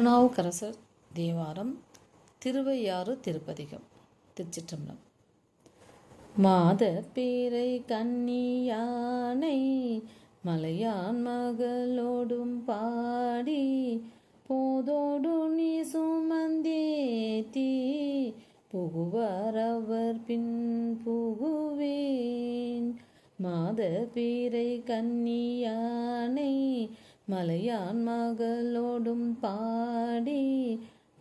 நாவுக்கரசர் தேவாரம் திருவையாறு திருப்பதிகம் திருச்சிற்றம்பலம். மாத பேரை கன்னியானை மலையான் மகளோடும் பாடி போதோடு நீ சுமந்தேத்தி புகுவார் அவர் பின் புகுவேன். மாத பேரை கன்னியானை மலையான் மகளோடும் பாடி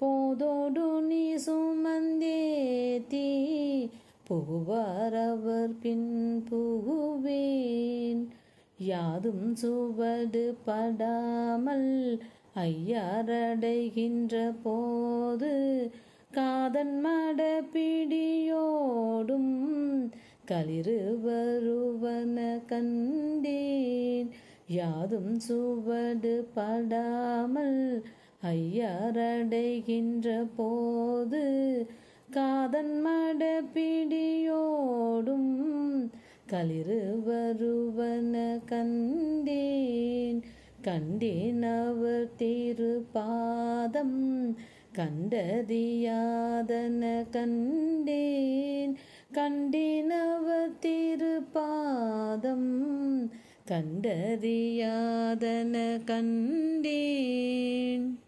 போதோடு நீ சுமந்தேத்தி புகுவார் அவர் பின் புகுவேன். யாதும் சுவடு படாமல் ஐயாரடைகின்ற போது காதன் மட பிடியோடும் களிறு வருவன கண்டேன். யாதும் சுவடு படாமல் ஐயரடைகின்ற போது காதன் மடப்பிடியோடும் களிறு வருவன கண்டேன். கண்டேன் அவர் திருப்பாதம் கண்டறியாதன கண்டேன். கண்டேன் அவர் திருப்பாதம் கண்டறியாதன கண்டேன்.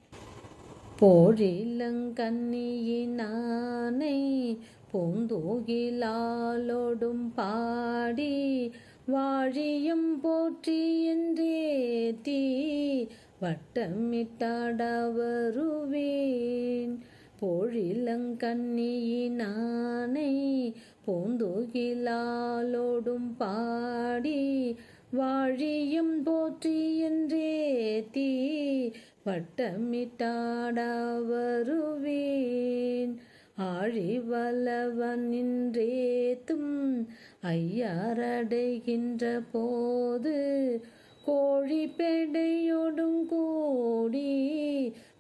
போழிலங்கண்ணியினானை பூந்தோகிலாலோடும் பாடி வாழியும் போற்றி என்றேத்தி வட்டமிட்டாட வருவேன் போழிலங்கண்ணியினானை பூந்தோகிலாலோடும் பாடி வாழியும் போற்றி என்றே தீ வட்டமிட்டாட வருவேன் ஆழி வல்லவன் நின்றேத்தும் ஐயாரடைகின்ற போது கோழி பெடையோடும் கூடி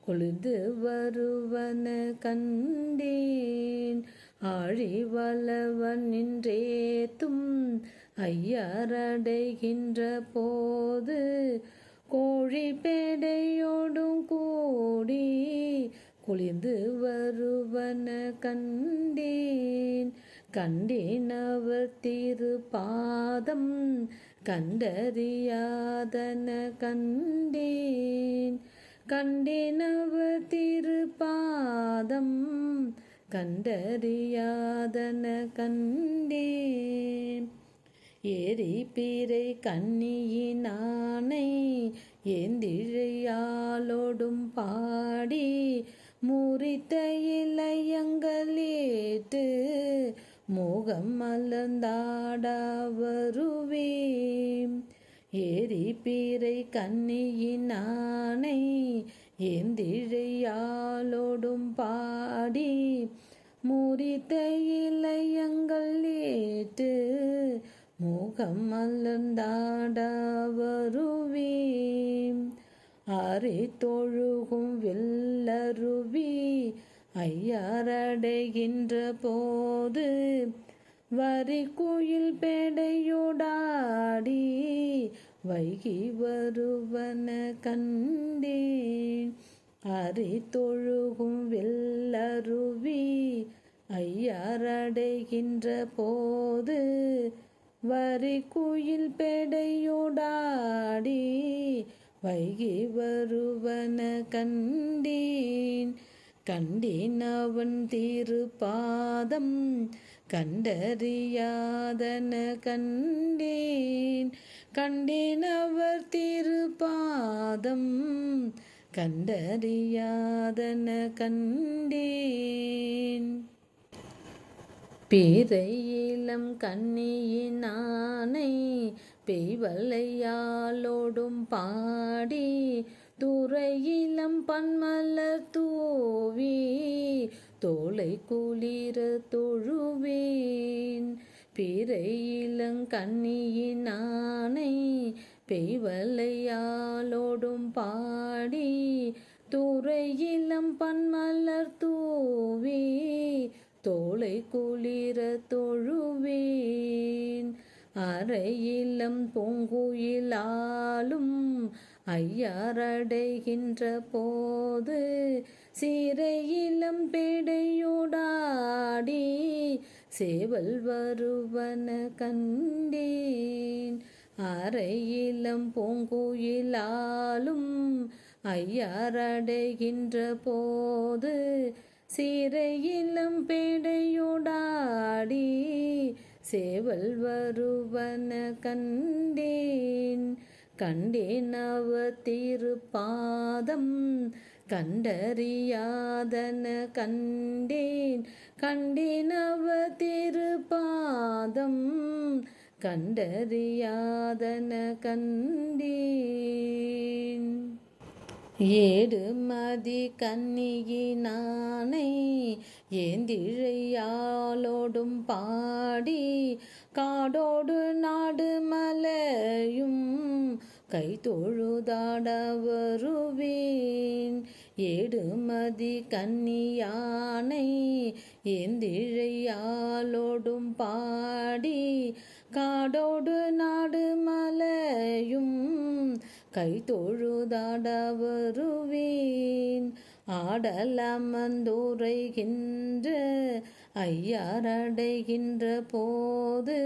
கொழுது வருவன கண்டேன். ஆழி வல்லவன் நின்றேத்தும் ஐயரடைகின்ற போது கோழி பேடையோடும் கூடி குளிர்ந்து வருவன கண்டேன். கண்டேன் அவர் திருப்பாதம் கண்டறியாதன கண்டேன். கண்டேன் அவர் திருப்பாதம் கண்டறியாதன கண்டேன். ஏரி பீரை கண்ணியினானை ஏந்திழையாலோடும் பாடி முறித்த இளையங்களேட்டு மோகம் மலர்ந்தாட வருவேன் ஏரி பீரை கண்ணியினானை ஏந்திழையாலோடும் பாடி முறித்த இலையங்கள் ஏற்று மோகம் மலர்ந்தாட வருவேன் அரை தொழுகும் வெள்ளருவி ஐயாரடைகின்ற போது வரி கோயில் பேடையோடாடி வைகி வருவன கண்டேன் அரி தொழுகும் வெள்ளருவி ஐயாரடைகின்ற போது வரி குயில் பேடையோடாடி வைகி வருவன கண்டேன். கண்டேன் அவன் திருப்பாதம் கண்டறியாதன கண்டேன். கண்டேன் அவர் திருப்பாதம் கண்டறியாதன கண்டேன். பேரையிலம் கண்ணியினானை பெய்வலையாலோடும் பாடி துறையிலம் பன்மலர் தூவி தோலை குளிர தொழுவேன். பிறையிலங்கண்ணியினானை பெய்வலையாலோடும் பாடி துறையிலம் பன்மலர் தூவி தோளை குளிர தொழுவேன். அறையிலம் பொங்குயிலாலும் ஐயாரடைகின்ற போது சிறையிலம் பேடையோடாடி சேவல் வருவன கண்டேன். அறையிலம் பொங்குயிலாலும் ஐயாரடைகின்ற போது சீரையிலம் பேடையோடாடி சேவல் வருவன கண்டேன். கண்டேன் அவ திருப்பாதம் கண்டறியாதன கண்டேன். கண்டேன் அவ திருப்பாதம் கண்டறியாதன கண்டேன். ஏடுமதி கன்னியினானை ஏந்திழையாலோடும் பாடி காடோடு நாடு மலையும் கை தொழுதாட வருவேன் ஏடுமதி கன்னியானை ஏந்திழையாலோடும் பாடி காடோடு நாடு மலையும் கை தொழுதாட வருவேன் ஆடலமந்துரைகின்ற ஐயாரடைகின்ற போது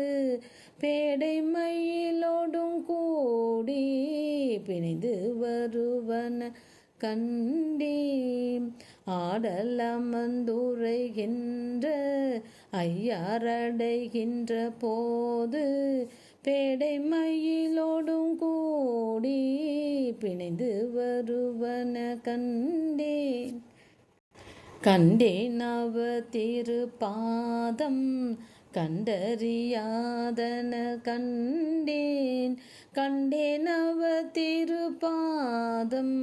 பேடை மயிலோடும் கூடி பிணைந்து வருவன கண்டேம் ஆடலமந்துரைகின்ற ஐயாரடைகின்ற போது பேடை மயிலோடும் கூடி பிணைந்து வருவன கண்டேன். கண்டேன் அவ திருப்பாதம் கண்டறியாதன கண்டேன். கண்டேன் அவ திருப்பாதம்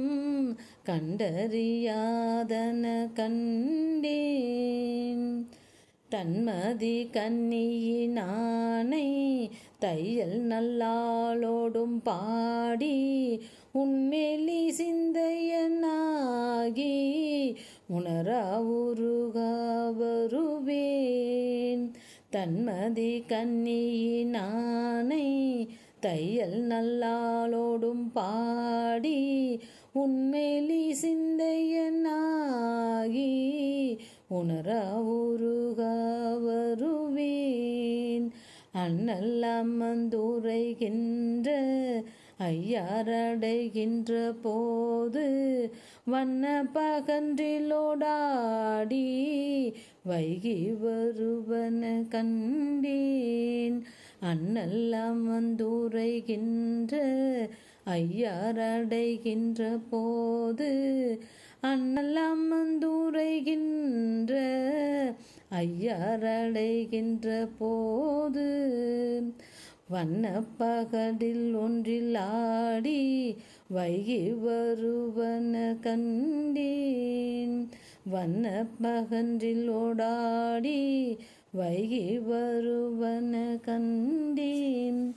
கண்டறியாதன கண்டேன். தன்மதி கன்னியினானை தையல் நல்லாளோடும் பாடி உண்மெலி சிந்தையனாகி உணரா உருகா வருவேன். தன்மதி கன்னியினானை தையல் நல்லாளோடும் பாடி உண்மெலி சிந்தையனாகி உணரா உருகா வருவேன். அண்ணல் அம்மந்துரைகின்ற ஐயாரடைகின்ற போது வண்ண பகன்றிலோடாடி வைகி வருவன கண்டேன். அண்ணல் அமர்ந்துரைகின்ற ஐயாரடைகின்ற போது அண்ணல் அமர்ந்துரைகின்ற ஐயாரடைகின்ற போது வண்ணப்பகடில் ஒன்றில் ஆடி வைகி வருவன கண்டேன். வண்ணப்பகன்றில் ஓடாடி வைகி வருவன கண்டேன்.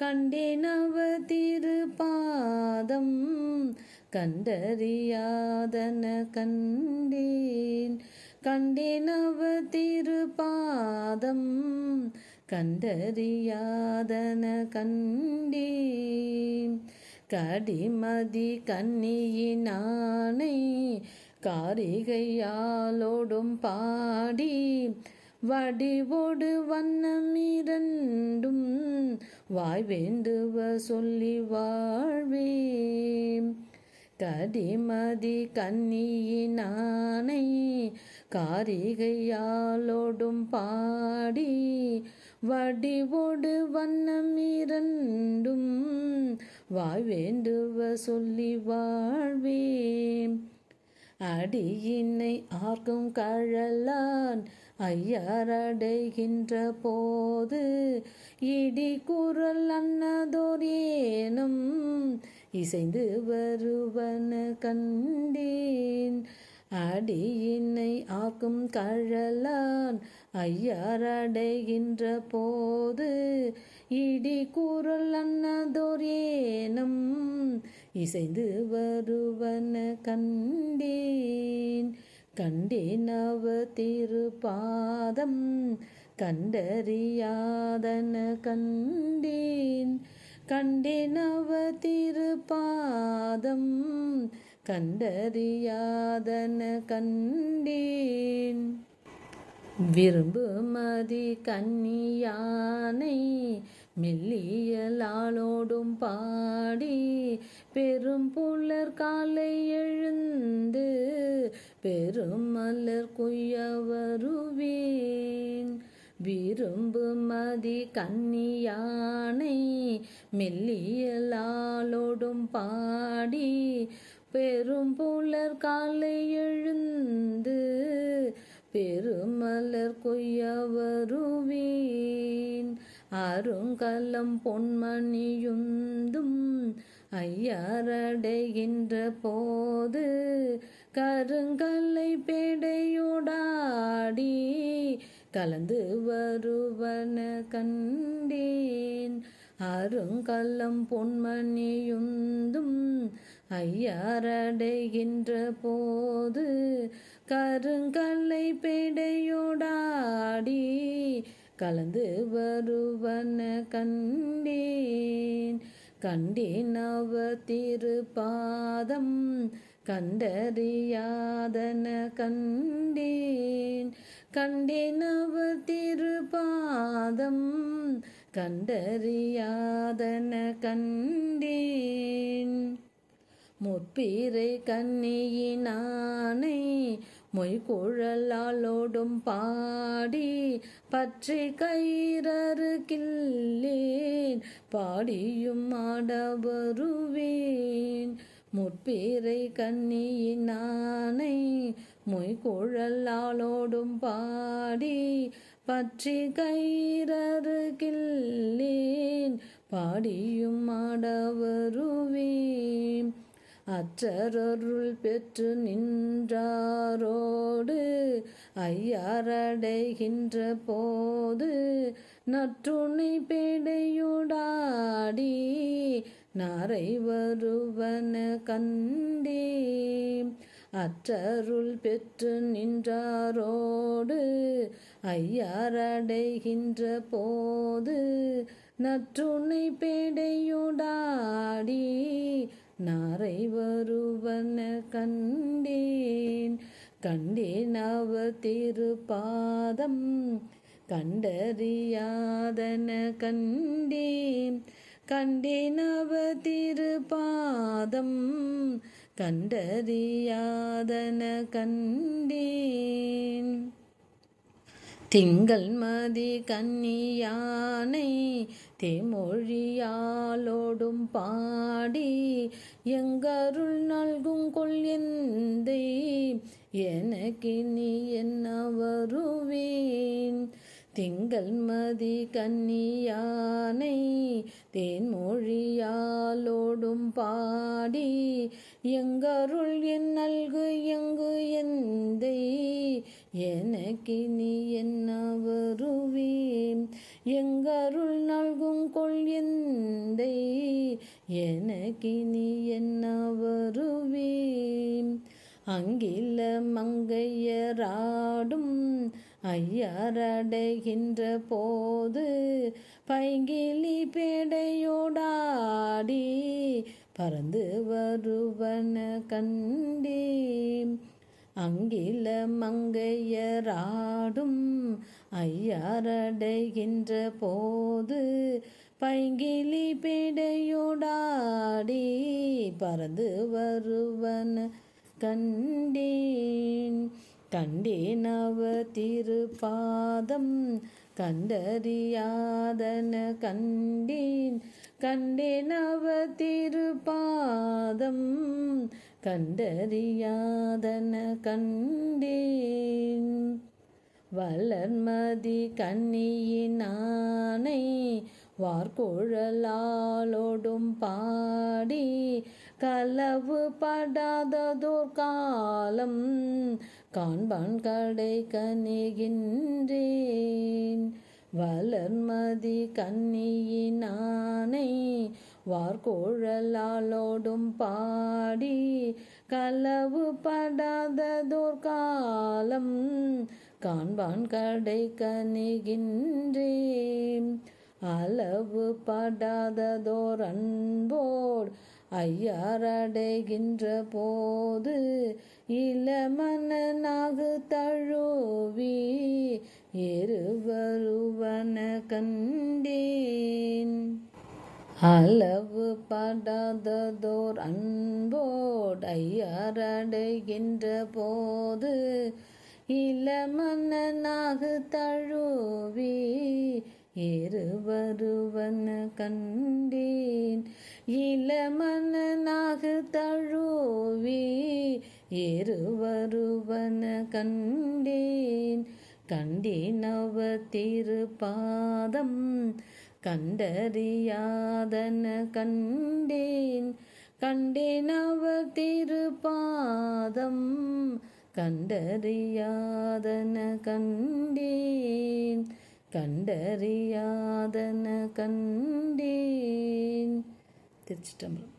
கண்டேன் அவ திருப்பாதம் கண்டறியாதன கண்டேன். கண்டேன் அவ திருப்பாதம் கண்டறியாதன கண்டேன். கடிமதி கன்னியினானை காரிகையாலோடும் பாடி வடிவோடு வண்ணமிரண்டும் வாய் வேண்டுவ சொல்லி வாழ்வே கடிமதி கன்னியினானை காரிகையாலோடும் பாடி வடிவோடு வண்ணமிரண்டும் வாய் வேண்டுவ சொல்லி வாழ்வே அடியினை ஆர்க்கும் கழலான் ஐயரடைகின்ற போது இடி குரல் அன்னதோர் ஏனும் இசைந்து வருவன கண்டேன். அடியினை ஆக்கும் கழலான் ஐயாரடைகின்ற போது இடி குரல் அன்னதோர் ஏனும் இசைந்து வருவன கண்டேன். கண்டேன் அவ திருப்பாதம் கண்டறியாதன கண்டேன். கண்டேன் அவ திருப்பாதம் கண்டறியாதன கண்டேன். விரும்புமதி கன்னியானை மெல்லியலாளோடும் பாடி பெரும் புலர் காலை எழுந்து பெருமலர் குய்ய வருவேன். விரும்புமதி கன்னியானை மெல்லியலாலோடும் பாடி பெரும் புலர் காலை எழுந்து பெருமலர் கொய்ய வருவேன். அருங்கலம் பொன்மணியுந்தும் ஐயாரடைகின்ற போது கருங்கல்லை பேடையோடாடி கலந்து வருவன கண்டேன். அருங்கல்லம் பொன்மணியுந்தும் ஐயாரடைகின்ற போது கருங்கல்லை பேடையோடாடி கலந்து வருவன கண்டேன். கண்டேன் அவ திருப்பாதம் கண்டறியாதன கண்டேன். கண்டேன் திருபாதம் கண்டறியாதன கண்டேன். முற்பிறை கண்ணியினானை மொய்குழலாலோடும் பாடி பற்றி கயிறரு கில்லேன் பாடியும் ஆட வருவேன் முற்பீரை கண்ணியினானை மொய்குழலாலோடும் பாடி பற்றி கயிறரு கில்லேன் பாடியும் ஆட வருவேன் அற்றருள் பெற்று நின்றாரோடு ஐயாரடைகின்ற போது நற்றுணை பேடையுடாடி நாரை வருவன கண்டே அற்றருள் பெற்று நின்றாரோடு ஐயாரடைகின்ற போது நற்றுணை பேடையுடாடி நாரை வருவன கண்டேன். கண்டேன் அவ திருப்பாதம் கண்டறியாதன கண்டேன். கண்டேன் அவ கண்டறியாதன கண்டேன். திங்கள் மதி கன்னியானை தேமொழியாலோடும் பாடி எங்கருள் நல்கும் கொள் எந்தை எனக்கு நீ என்ன வருவேன் திங்கள் மதி கன்னியானை தேன்மொழியாலோடும் பாடி எங்கருள் என் நல்கு எங்கு எந்தை எனக்கு நீ என்ன வருவேன் எங்கருள் நல்கும் கொள் எந்தை எனக்கு நீ என்ன அங்கில மங்கையராடும் ஐயரடைகின்ற போது பைங்கிலி பேடையோடாடி பறந்து வருவன கண்டேன். அங்கில மங்கையராடும் ஐயாரடைகின்ற போது பைங்கிலி பேடையோடாடி பறந்து வருவன கண்டேன். கண்டேன் அவ திருப்பாதம் கண்டறியாதன கண்டேன். கண்டேன் அவ திருப்பாதம் கண்டறியாதன கண்டேன். வளர்மதி கண்ணியினானை வார்கோழலாலோடும் பாடி களவு படாததோர் காலம் காண்பான் கடை கணிகின்றேன் வளர்மதி கண்ணியினானை வார்கோழலாலோடும் பாடி களவு படாததோர் காலம் காண்பான் கடை கணிகின்றேன் அளவு படாததோர் அன்போடு ஐயாரடைகின்ற போது இளமனாகு தழுவி இருவருவன கண்டேன். அளவு படாததோர் அன்போடு ஐயாரடைகின்ற போது இளமனாகு தழுவி இருவருவன கண்டேன். இளமனாக தழுவி இருவருவன கண்டேன். கண்டினவ திருப்பாதம் கண்டறியாதன கண்டேன். கண்டேனவ திருப்பாதம் கண்டறியாதன கண்டேன். கண்டறியாதன கண்டேன். திருச்சிட்டம்பலம்